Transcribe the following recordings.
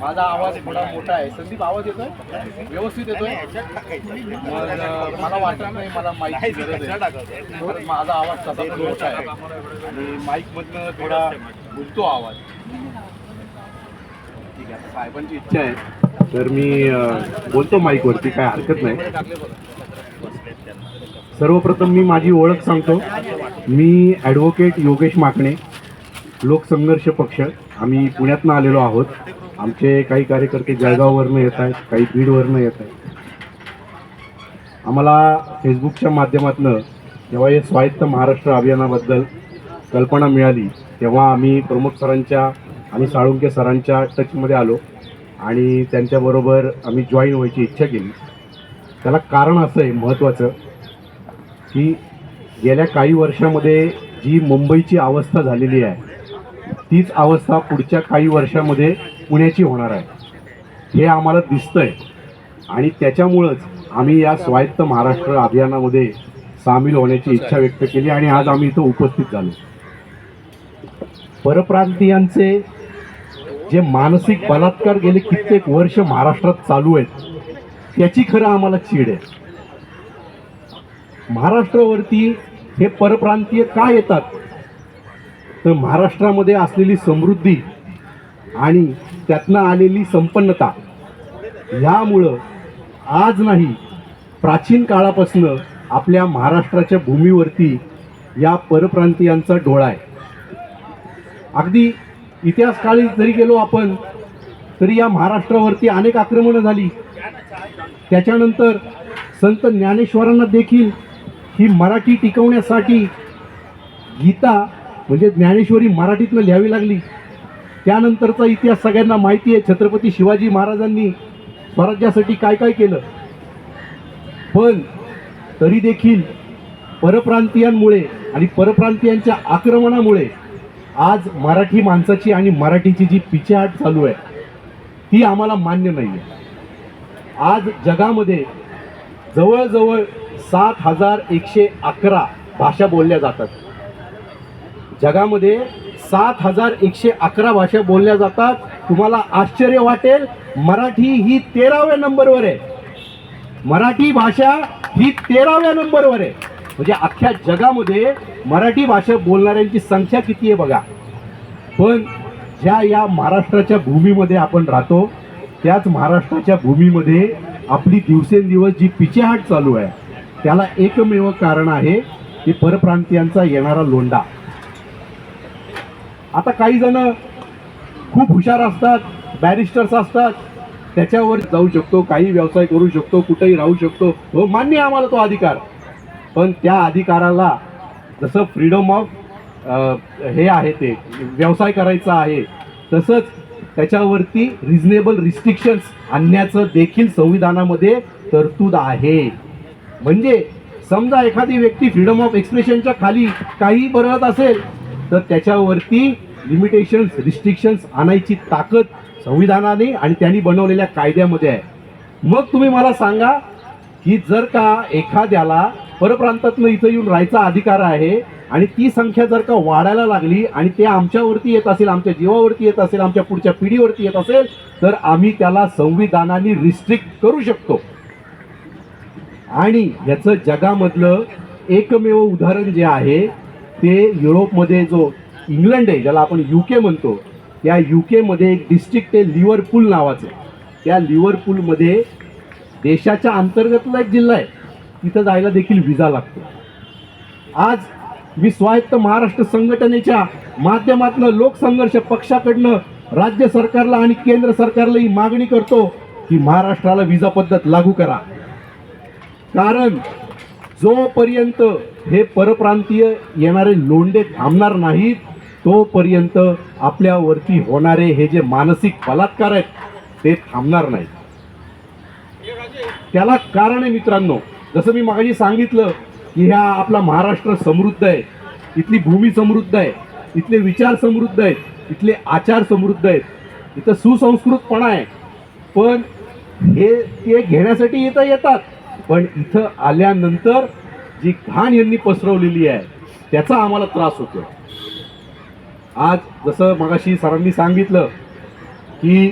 माझा आवाज थोडा मोठा आहे. संदीप आवाज येतोय? व्यवस्थित येतोय? मला वाटत नाही मला गरज आहे. माझा आवाज तसा मोठा आहे. आणि माईक मधनं थोडा घुमतो आवाज. ठीक आहे साहेबांची इच्छा आहे. तर मी बोलतो माईकवरती काय हरकत नाही. सर्वप्रथम मी माझी ओळख सांगतो. मी ॲडव्होकेट योगेश माकणे. लोकसंघर्ष पक्ष. आम्ही पुण्यातनं आलेलो आहोत. आमचे काही कार्यकर्ते जळगाववरनं येत आहेत काही बीडवरनं येत आहेत. आम्हाला फेसबुकच्या माध्यमातून जेव्हा हे स्वायत्त महाराष्ट्र अभियानाबद्दल कल्पना मिळाली तेव्हा आम्ही प्रमोद सरांच्या आणि साळुंके सरांच्या टचमध्ये आलो आणि त्यांच्याबरोबर आम्ही जॉईन व्हायची इच्छा केली. त्याला कारण असं आहे महत्त्वाचं की गेल्या काही वर्षामध्ये जी मुंबईची अवस्था झालेली आहे तीच अवस्था पुढच्या काही वर्षामध्ये पुण्याची होणार आहे. हे आम्हाला दिसतंय. आणि त्याच्यामुळंच आम्ही या स्वायत्त महाराष्ट्र अभियानामध्ये सामील होण्याची इच्छा व्यक्त केली आणि आज आम्ही इथं उपस्थित झालो. परप्रांतीयांचे जे मानसिक बलात्कार गेले कित्येक वर्ष महाराष्ट्रात चालू आहेत त्याची खरं आम्हाला चीड आहे. महाराष्ट्रावरती हे परप्रांतीय का येतात? तर महाराष्ट्रामध्ये असलेली समृद्धी आणि त्यातनं आलेली संपन्नता ह्यामुळं आज नाही प्राचीन काळापासनं आपल्या महाराष्ट्राच्या भूमीवरती या परप्रांतीयांचा डोळा आहे. अगदी इतिहासकाळी जरी गेलो आपण तरी या महाराष्ट्रावरती अनेक आक्रमणं झाली. त्याच्यानंतर संत ज्ञानेश्वरांना देखील ही मराठी टिकवण्यासाठी गीता म्हणजे ज्ञानेश्वरी मराठीतनं लिहावी लागली. त्यानंतरचा इतिहास सगळ्यांना माहिती आहे. छत्रपती शिवाजी महाराजांनी स्वराज्यासाठी काय काय केलं? पण तरी देखील परप्रांतीयांमुळे आणि परप्रांतीयांच्या आक्रमणामुळे आज मराठी माणसाची आणि मराठीची जी पिछेहाट चालू आहे ती आम्हाला मान्य नाही आहे आज जगामध्ये जवळजवळ सात हजार एकशे अकरा भाषा बोलल्या जातात. जगामध्ये सात हजार एकशे अकरा भाषा बोलल्या जातात. तुम्हाला आश्चर्य वाटेल मराठी ही तेराव्या नंबरवर आहे. मराठी भाषा ही तेराव्या नंबरवर आहे. म्हणजे अख्ख्या जगामध्ये मराठी भाषा बोलणाऱ्यांची संख्या किती आहे बघा. पण ज्या या महाराष्ट्राच्या भूमीमध्ये आपण राहतो त्याच महाराष्ट्राच्या भूमीमध्ये आपली दिवसेंदिवस जी पिछेहाट चालू आहे त्याला एकमेव कारण आहे की परप्रांतीयांचा येणारा लोंडा आता काही जण खूप हुशार असतात बॅरिस्टर्स असतात. त्याच्यावर जाऊ शकतो काही व्यवसाय करू शकतो कुठेही राहू शकतो. हो मान्य आहे आम्हाला तो अधिकार. पण त्या अधिकाराला जसं फ्रीडम ऑफ हे आहे ते व्यवसाय करायचा आहे तसंच त्याच्यावरती रिजनेबल रिस्ट्रिक्शन्स आणण्याचं देखील संविधानामध्ये तरतूद आहे. म्हणजे समजा एखादी व्यक्ती फ्रीडम ऑफ एक्सप्रेशनच्या खाली काही बरळत असेल तर त्याच्यावरती लिमिटेशन्स रिस्ट्रिक्शन्स आणायची ताकद संविधानाने आणि त्यांनी बनवलेल्या कायद्यामध्ये आहे. मग तुम्ही मला सांगा की जर का एखाद्याला परप्रांतातनं इथं येऊन राहायचा अधिकार आहे आणि ती संख्या जर का वाढायला लागली आणि ते आमच्यावरती येत असेल आमच्या जीवावरती येत असेल आमच्या पुढच्या पिढीवरती येत असेल तर आम्ही त्याला संविधानाने रिस्ट्रिक्ट करू शकतो. आणि याचं जगामधलं एकमेव उदाहरण जे आहे ते युरोपमध्ये जो इंग्लंड आहे ज्याला आपण यू के म्हणतो. या यू केमध्ये एक डिस्ट्रिक्ट आहे लिव्हरपूल नावाचं त्या लिव्हरपूलमध्ये देशाच्या अंतर्गतला एक जिल्हा आहे. तिथं जायला देखील विजा लागतो. आज मी स्वायत्त महाराष्ट्र संघटनेच्या माध्यमातून लोकसंघर्ष पक्षाकडनं राज्य सरकारला आणि केंद्र सरकारला ही मागणी करतो की महाराष्ट्राला विजा पद्धत लागू करा. कारण जोपर्यंत हे परप्रांतीय येणारे लोंडे थांबणार नाहीत तोपर्यंत आपल्यावरती होणारे हे जे मानसिक बलात्कार आहेत ते थांबणार नाही त्याला कारण आहे मित्रांनो जसं मी मागाशी सांगितलं की ह्या आपला महाराष्ट्र समृद्ध आहे इथली भूमी समृद्ध आहे इथले विचार समृद्ध आहेत इथले आचार समृद्ध आहेत इथं सुसंस्कृतपणा आहे. पण हे ते घेण्यासाठी इथं येतात. पण इथं आल्यानंतर जी घाण यांनी पसरवलेली आहे त्याचा आम्हाला त्रास होतो आज जसं मगाशी सरांनी सांगितलं की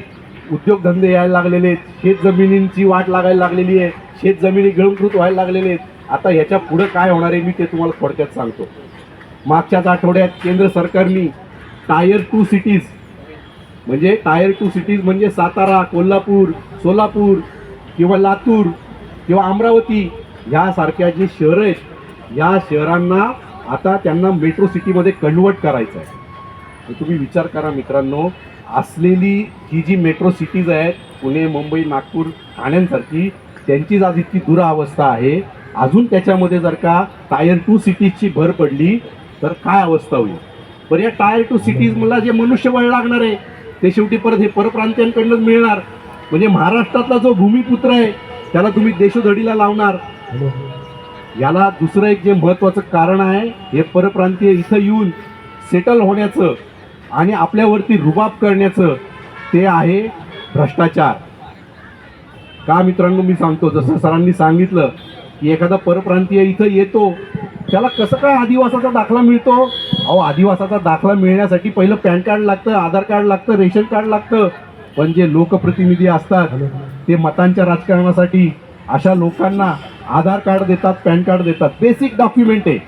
उद्योगधंदे यायला लागलेले आहेत शेत जमिनींची वाट लागायला लागलेली आहे शेत जमिनी गिळंकृत व्हायला लागलेले आहेत. आता ह्याच्या पुढं काय होणार आहे मी ते तुम्हाला थोडक्यात सांगतो. मागच्याच आठवड्यात केंद्र सरकारने टायर टू सिटीज म्हणजे टायर टू सिटीज म्हणजे सातारा कोल्हापूर सोलापूर किंवा लातूर किंवा अमरावती ह्यासारख्या जी शहरं आहेत ह्या शहरांना आता त्यांना मेट्रो सिटीमध्ये कन्वर्ट करायचं आहे. तुम्ही विचार करा मित्रांनो असलेली ही जी मेट्रो सिटीज आहेत पुणे मुंबई नागपूर ठाण्यांसारखी त्यांचीच आज इतकी दुरावस्था आहे. अजून त्याच्यामध्ये जर का टायर टू सिटीजची भर पडली तर काय अवस्था होईल? पण या टायर टू सिटीज मला जे मनुष्यबळ लागणार आहे ते शेवटी परत हे परप्रांतीयांकडूनच मिळणार. म्हणजे महाराष्ट्रातला जो भूमिपुत्र आहे त्याला तुम्ही देशोधडीला लावणार. याला दुसरं एक जे महत्त्वाचं कारण आहे हे परप्रांतीय इथं येऊन सेटल होण्याचं आणि आपल्यावरती रुबाब करण्याचं ते आहे भ्रष्टाचार. का मित्रांनो मी सांगतो जसं सरांनी सांगितलं की एखादा परप्रांतीय इथं येतो त्याला कसं काय आदिवासाचा दाखला मिळतो? अहो आदिवासाचा दाखला मिळण्यासाठी पहिलं पॅन कार्ड लागतं आधार कार्ड लागतं रेशन कार्ड लागतं. पण जे लोकप्रतिनिधी असतात ते मतांच्या राजकारणासाठी अशा लोकांना आधार कार्ड देतात पॅन कार्ड देतात. बेसिक डॉक्युमेंट आहे.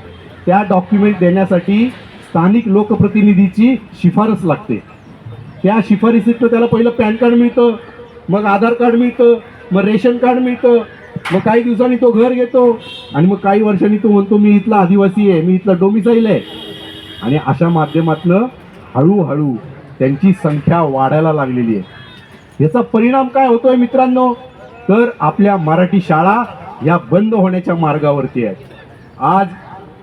त्या डॉक्युमेंट देण्यासाठी स्थानिक लोकप्रतिनिधीची शिफारस लागते. त्या शिफारसीतनं त्याला पहिलं पॅन कार्ड मिळतं मग आधार कार्ड मिळतं मग रेशन कार्ड मिळतं मग काही दिवसांनी तो घर घेतो आणि मग काही वर्षांनी तो म्हणतो मी इथला आदिवासी आहे मी इथला डोमिसाईल आहे. आणि अशा माध्यमातनं हळूहळू त्यांची संख्या वाढायला लागलेली आहे. याचा परिणाम काय होतोय मित्रांनो? तर आपल्या मराठी शाळा या बंद होण्याच्या मार्गावरती आहेत. आज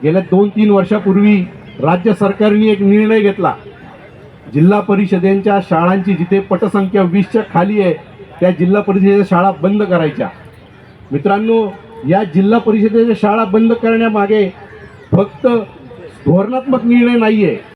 गेल्या दोन तीन वर्षापूर्वी राज्य सरकारने एक निर्णय घेतला. जिल्हा परिषदेच्या शाळांची जिथे पटसंख्या वीसच्या खाली आहे त्या जिल्हा परिषदेच्या शाळा बंद करायच्या. मित्रांनो या जिल्हा परिषदेच्या शाळा बंद करण्यामागे फक्त धोरणात्मक निर्णय नाही आहे